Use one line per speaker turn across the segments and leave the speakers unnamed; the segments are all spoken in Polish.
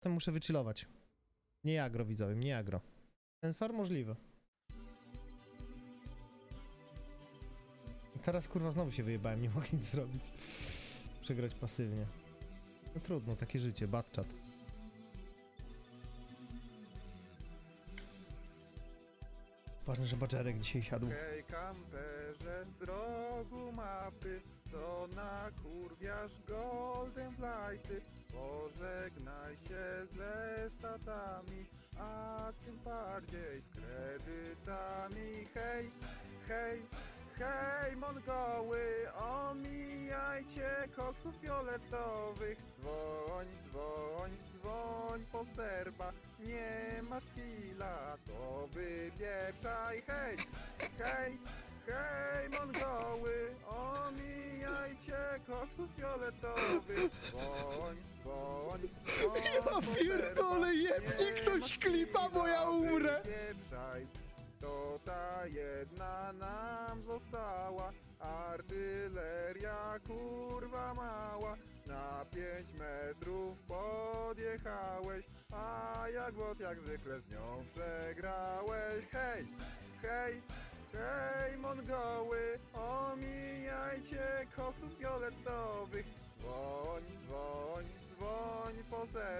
Potem muszę wychillować. Nie agro, widzowie, nie agro. Sensor możliwy. Teraz kurwa znowu się wyjebałem, nie mogę nic zrobić. Przegrać pasywnie. No trudno, takie życie, batchat. Ważne, że Badżerek dzisiaj siadł.
Hej kamperze z rogu mapy, co nakurwiasz golden flighty, pożegnaj się ze statami, a tym bardziej z kredytami. Hej, hej, hej mongoły, omijajcie koksów fioletowych, dzwoń, dzwoń, dzwoń po serba, nie masz kila, to wypieprzaj, hej, hej, hej mongoły, omijajcie koksów fioletowych, dzwoń
Ja pierdolę, jebnie
nie
ktoś klipa, bo ja umrę.
To ta jedna nam została, artyleria kurwa mała. Na pięć metrów podjechałeś, a jak wod jak zwykle z nią przegrałeś. Hej, hej, hej mongoły, omijajcie koksów fioletowych. Dzwoń, dzwoń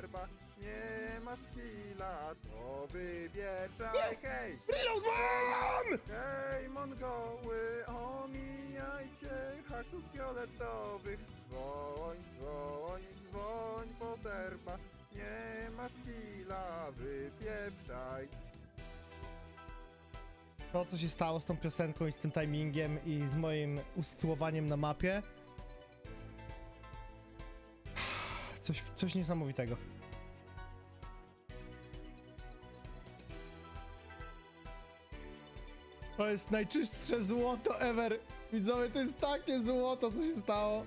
po serba, nie masz chwila, to wybieczaj. Hej!
Reload mam!
Hej, mongoły, omijajcie haków fioletowych. Dzwoń, dzwoń, dzwoń po serba, nie masz kila, wypieprzaj.
To, co się stało z tą piosenką i z tym timingiem i z moim usytuowaniem na mapie. Coś, coś niesamowitego. To jest najczystsze złoto ever. Widzowie, to jest takie złoto, co się stało.